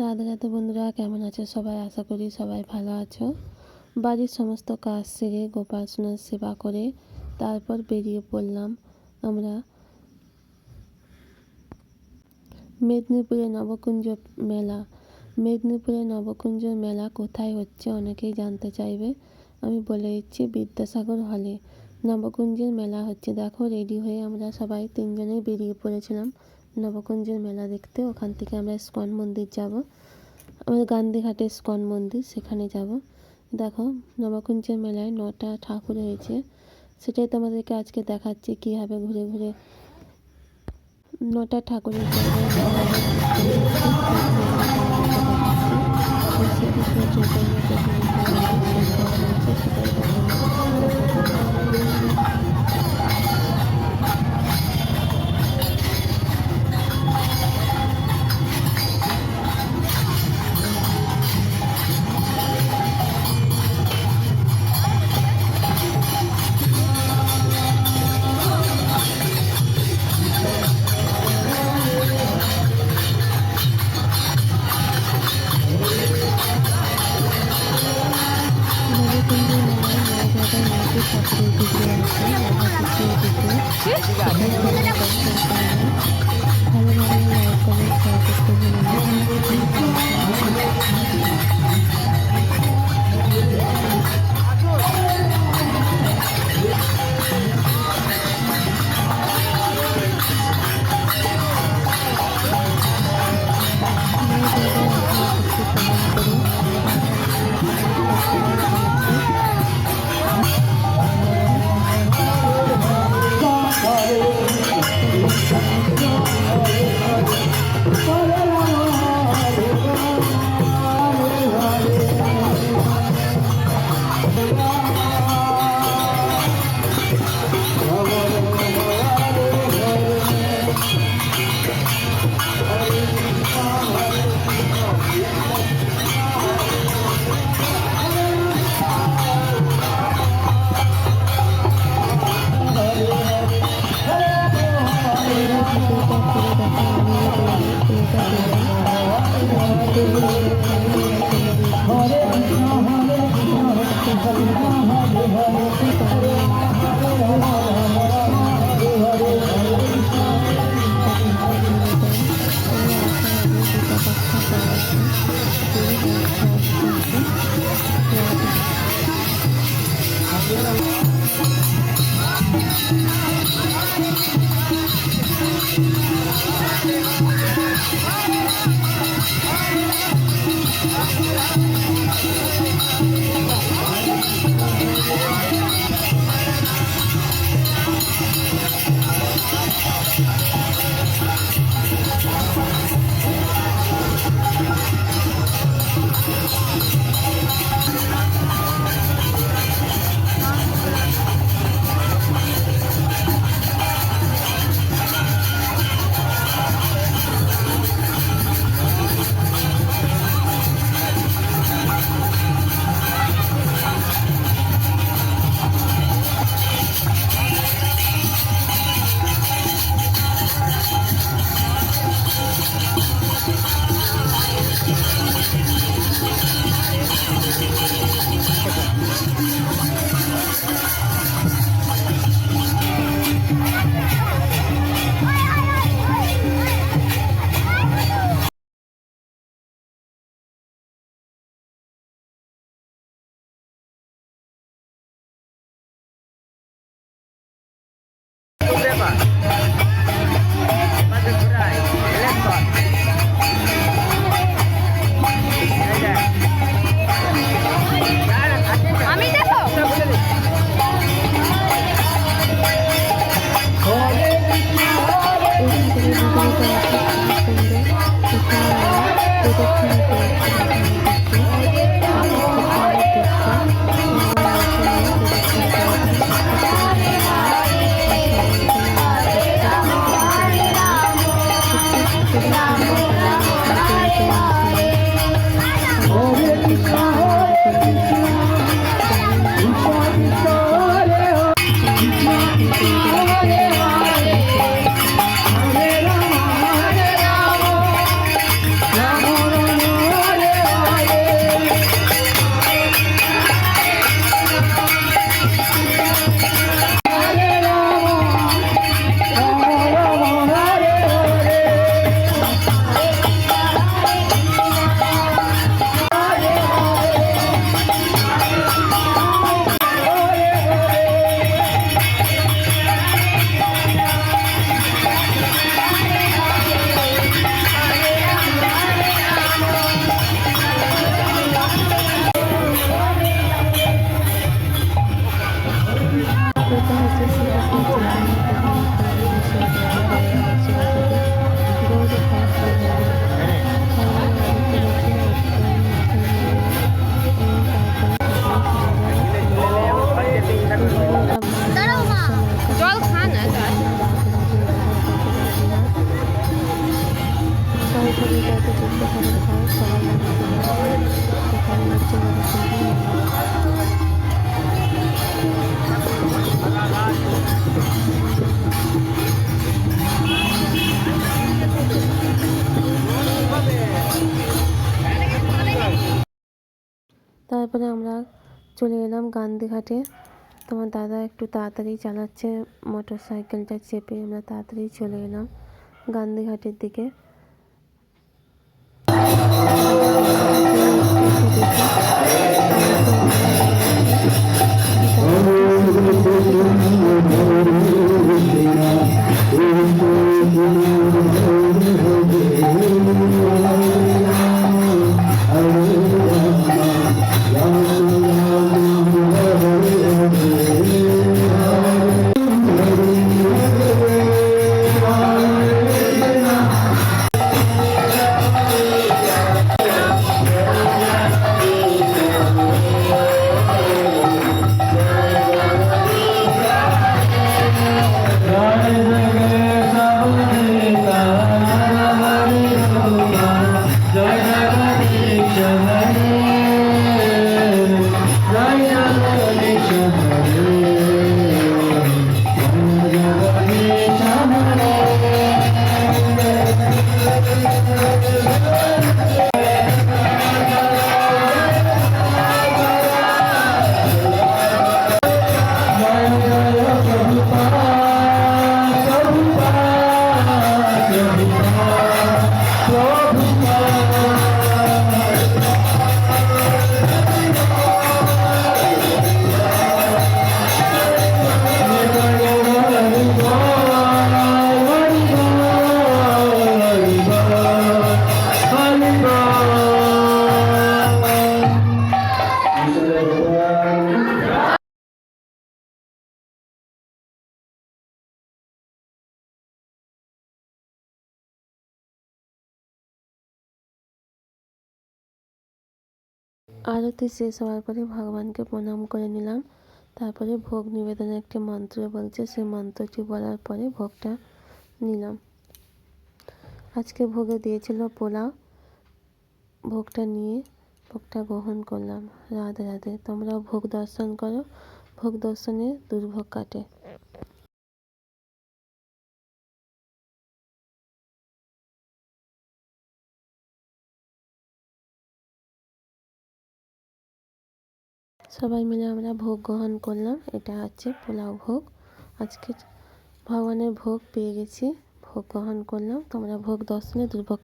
রাধে রাধে বন্ধুরা, কেমন আছো সবাই? আশা করি সবাই ভালো আছো। বাড়ির সমস্ত কাজ সেরে গোপাল সোনার সেবা করে তারপর বেরিয়ে পড়লাম আমরা মেদিনীপুরে নবকুঞ্জ মেলা। মেদিনীপুরে নবকুঞ্জ মেলা কোথায় হচ্ছে অনেকেই জানতে চাইবে। আমি বলে দিচ্ছি বিদ্যাসাগর হলে। নবকুঞ্জের মেলা হচ্ছে। দেখো রেডি হয়ে আমরা সবাই তিনজনেই বেরিয়ে পড়েছিলাম। নবকুঞ্জের মেলা দেখতে। ওখান থেকে আমরা ইস্কন মন্দির যাব। আমাদের গান্ধীঘাটে ইস্কন মন্দির, সেখানে যাব। দেখো, নবকুঞ্জের মেলায় নটা ঠাকুর হয়েছে। সেটাই তোমাদেরকে আজকে দেখাচ্ছি, কীভাবে ঘুরে ঘুরে নটা ঠাকুরের চৈতন্য সেখানে Thank Thank you. তারপরে আমরা চলে এলাম গান্ধীঘাটে। তোমার দাদা একটু তাড়াতাড়ি চালাচ্ছে মোটর সাইকেলটা চেপে আমরা তাড়াতাড়ি চলে এলাম গান্ধীঘাটের দিকে। আরতি শেষ হওয়ার পরে ভগবানকে প্রণাম করে নিলাম। তারপরে ভোগ নিবেদনের একটি মন্ত্র বলছে, সেই মন্ত্রটি বলার পরে ভোগটা নিলাম। আজকে ভোগে দিয়েছিল পোলাও। ভোগটা নিয়ে ভোগটা গ্রহণ করলাম। রাধে রাধে, তোমরাও ভোগ দর্শন করো। ভোগ দর্শনে দুর্ভোগ কাটে। সবাই মিলে আমরা ভোগ গ্রহণ করলাম। এটা হচ্ছে পোলাও ভোগ। আজকে ভগবানের ভোগ পেয়ে গেছি। ভোগ গ্রহণ করলাম। তোমরা ভোগ দর্শনে দুর্ভোগ